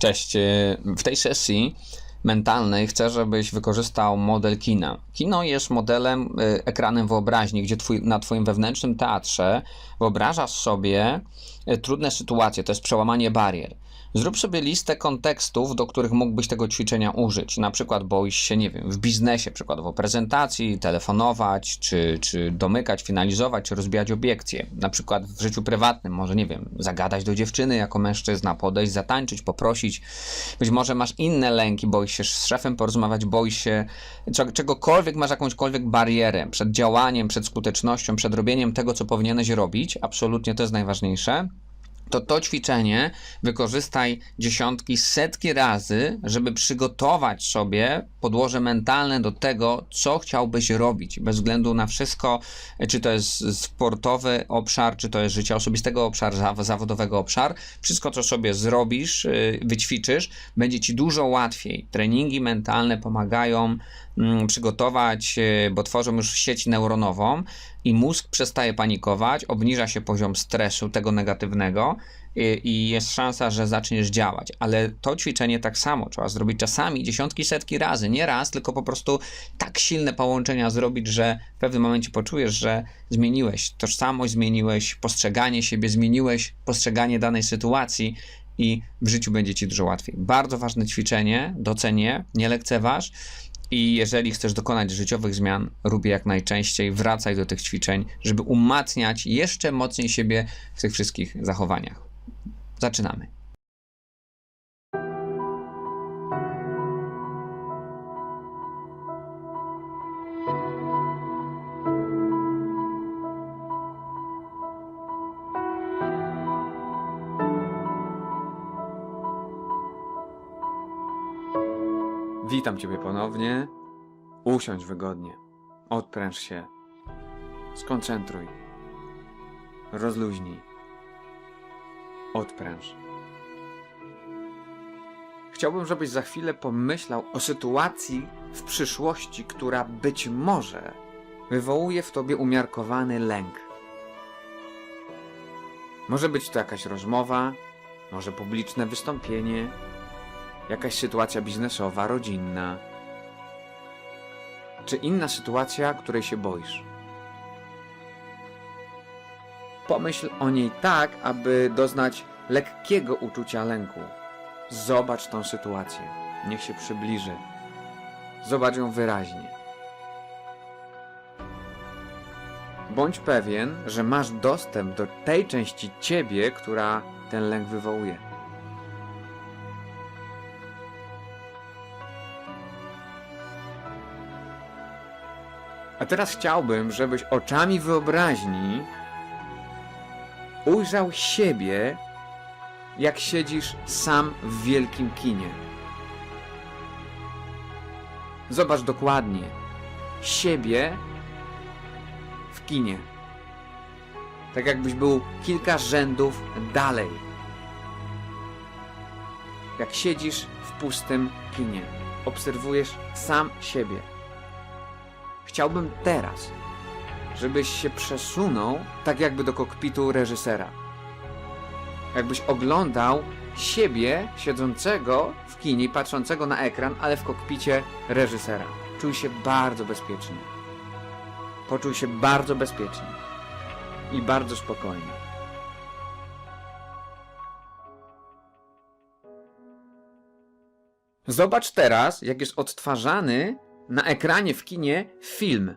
Cześć. W tej sesji mentalnej chcę, żebyś wykorzystał model kina. Kino jest modelem, y, ekranem wyobraźni, gdzie twój, na Twoim wewnętrznym teatrze wyobrażasz sobie y, trudne sytuacje, to jest przełamanie barier. Zrób sobie listę kontekstów, do których mógłbyś tego ćwiczenia użyć. Na przykład boisz się, nie wiem, w biznesie, przykładowo prezentacji, telefonować, czy, czy domykać, finalizować, czy rozbijać obiekcje. Na przykład w życiu prywatnym, może, nie wiem, zagadać do dziewczyny jako mężczyzna, podejść, zatańczyć, poprosić. Być może masz inne lęki, boisz się z szefem porozmawiać, boisz się czeg- czegokolwiek, masz jakąśkolwiek barierę przed działaniem, przed skutecznością, przed robieniem tego, co powinieneś robić. Absolutnie to jest najważniejsze to to ćwiczenie wykorzystaj dziesiątki, setki razy, żeby przygotować sobie podłoże mentalne do tego, co chciałbyś robić, bez względu na wszystko, czy to jest sportowy obszar, czy to jest życia osobistego obszar, zawodowego obszar. Wszystko, co sobie zrobisz, y, wyćwiczysz, będzie ci dużo łatwiej. Treningi mentalne pomagają przygotować, y, bo tworzą już sieć neuronową i mózg przestaje panikować, obniża się poziom stresu, tego negatywnego i, i jest szansa, że zaczniesz działać. Ale to ćwiczenie tak samo trzeba zrobić czasami dziesiątki, setki razy, nie raz, tylko po prostu tak silne połączenia zrobić, że w pewnym momencie poczujesz, że zmieniłeś tożsamość, zmieniłeś postrzeganie siebie, zmieniłeś postrzeganie danej sytuacji i w życiu będzie ci dużo łatwiej. Bardzo ważne ćwiczenie, docenię, nie lekceważ. I jeżeli chcesz dokonać życiowych zmian, rób jak najczęściej, wracaj do tych ćwiczeń, żeby umacniać jeszcze mocniej siebie w tych wszystkich zachowaniach. Zaczynamy. Witam Ciebie ponownie. Usiądź wygodnie. Odpręż się. Skoncentruj. Rozluźnij. Odpręż. Chciałbym, żebyś za chwilę pomyślał o sytuacji w przyszłości, która być może wywołuje w tobie umiarkowany lęk. Może być to jakaś rozmowa, może publiczne wystąpienie, jakaś sytuacja biznesowa, rodzinna, czy inna sytuacja, której się boisz. Pomyśl o niej tak, aby doznać lekkiego uczucia lęku. Zobacz tą sytuację. Niech się przybliży. Zobacz ją wyraźnie. Bądź pewien, że masz dostęp do tej części ciebie, która ten lęk wywołuje. Teraz chciałbym, żebyś oczami wyobraźni ujrzał siebie, jak siedzisz sam w wielkim kinie. Zobacz dokładnie siebie w kinie. Tak jakbyś był kilka rzędów dalej. Jak siedzisz w pustym kinie, obserwujesz sam siebie. Chciałbym teraz, żebyś się przesunął tak jakby do kokpitu reżysera. Jakbyś oglądał siebie siedzącego w kinie, patrzącego na ekran, ale w kokpicie reżysera. Czuj się bardzo bezpiecznie. Poczuj się bardzo bezpiecznie i bardzo spokojnie. Zobacz teraz, jak jest odtwarzany na ekranie w kinie film.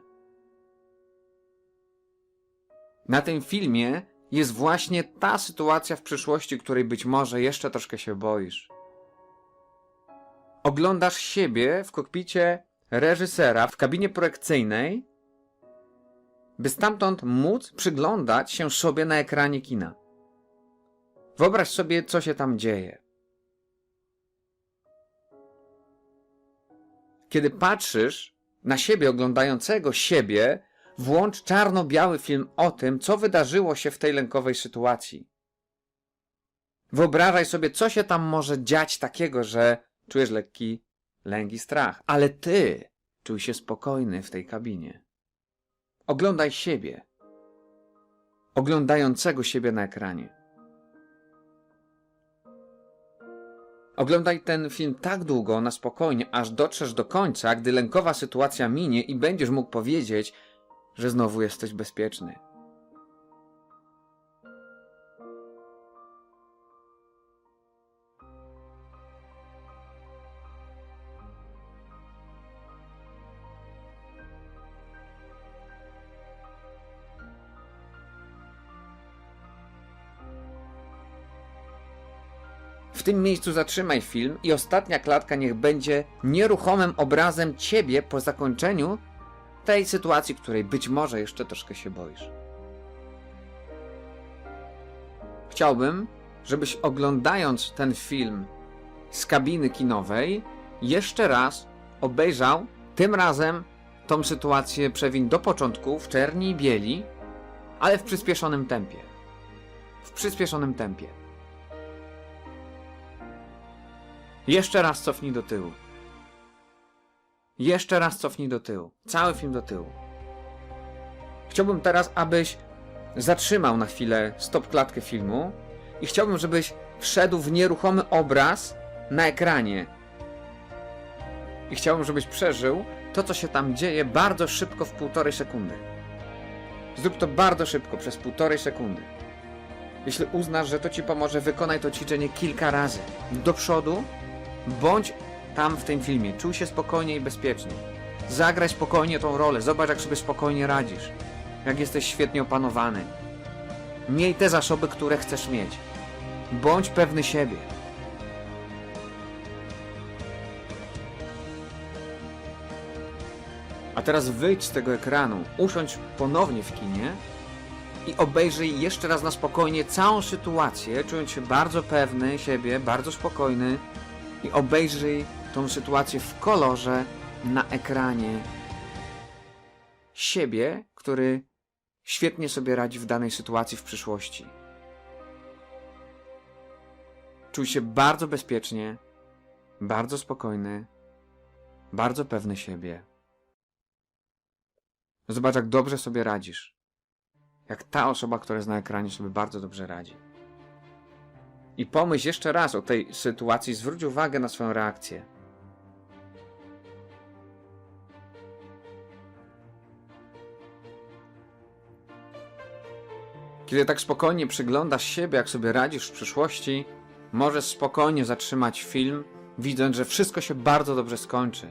Na tym filmie jest właśnie ta sytuacja w przyszłości, której być może jeszcze troszkę się boisz. Oglądasz siebie w kokpicie reżysera w kabinie projekcyjnej, by stamtąd móc przyglądać się sobie na ekranie kina. Wyobraź sobie, co się tam dzieje. Kiedy patrzysz na siebie oglądającego siebie, włącz czarno-biały film o tym, co wydarzyło się w tej lękowej sytuacji. Wyobrażaj sobie, co się tam może dziać takiego, że czujesz lekki lęk i strach, ale ty czuj się spokojny w tej kabinie. Oglądaj siebie, oglądającego siebie na ekranie. Oglądaj ten film tak długo, na spokojnie, aż dotrzesz do końca, gdy lękowa sytuacja minie i będziesz mógł powiedzieć, że znowu jesteś bezpieczny. W tym miejscu zatrzymaj film i ostatnia klatka niech będzie nieruchomym obrazem ciebie po zakończeniu tej sytuacji, której być może jeszcze troszkę się boisz. Chciałbym, żebyś oglądając ten film z kabiny kinowej, jeszcze raz obejrzał tym razem tą sytuację przewin do początku w czerni i bieli, ale w przyspieszonym tempie. W przyspieszonym tempie. Jeszcze raz cofnij do tyłu. Jeszcze raz cofnij do tyłu. Cały film do tyłu. Chciałbym teraz, abyś zatrzymał na chwilę stop klatkę filmu i chciałbym, żebyś wszedł w nieruchomy obraz na ekranie. I chciałbym, żebyś przeżył to, co się tam dzieje bardzo szybko w półtorej sekundy. Zrób to bardzo szybko, przez półtorej sekundy. Jeśli uznasz, że to ci pomoże, wykonaj to ćwiczenie kilka razy. Do przodu, bądź tam w tym filmie. Czuj się spokojnie i bezpiecznie. Zagraj spokojnie tą rolę. Zobacz, jak sobie spokojnie radzisz. Jak jesteś świetnie opanowany. Miej te zasoby, które chcesz mieć. Bądź pewny siebie. A teraz wyjdź z tego ekranu, usiądź ponownie w kinie i obejrzyj jeszcze raz na spokojnie całą sytuację, czując się bardzo pewny siebie, bardzo spokojny i obejrzyj tą sytuację w kolorze na ekranie siebie, który świetnie sobie radzi w danej sytuacji w przyszłości. Czuj się bardzo bezpiecznie, bardzo spokojny, bardzo pewny siebie. Zobacz, jak dobrze sobie radzisz. Jak ta osoba, która jest na ekranie, sobie bardzo dobrze radzi. I pomyśl jeszcze raz o tej sytuacji, zwróć uwagę na swoją reakcję. Kiedy tak spokojnie przyglądasz siebie, jak sobie radzisz w przyszłości, możesz spokojnie zatrzymać film, widząc, że wszystko się bardzo dobrze skończy.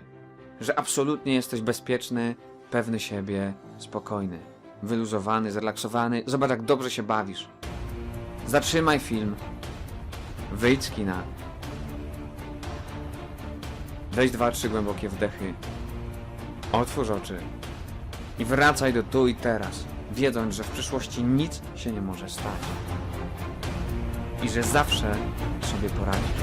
Że absolutnie jesteś bezpieczny, pewny siebie, spokojny, wyluzowany, zrelaksowany. Zobacz, jak dobrze się bawisz. Zatrzymaj film, Wyjdź z kina. Weź dwa, trzy głębokie wdechy. Otwórz oczy. I wracaj do tu i teraz, wiedząc, że w przyszłości nic się nie może stać. I że zawsze sobie poradzisz.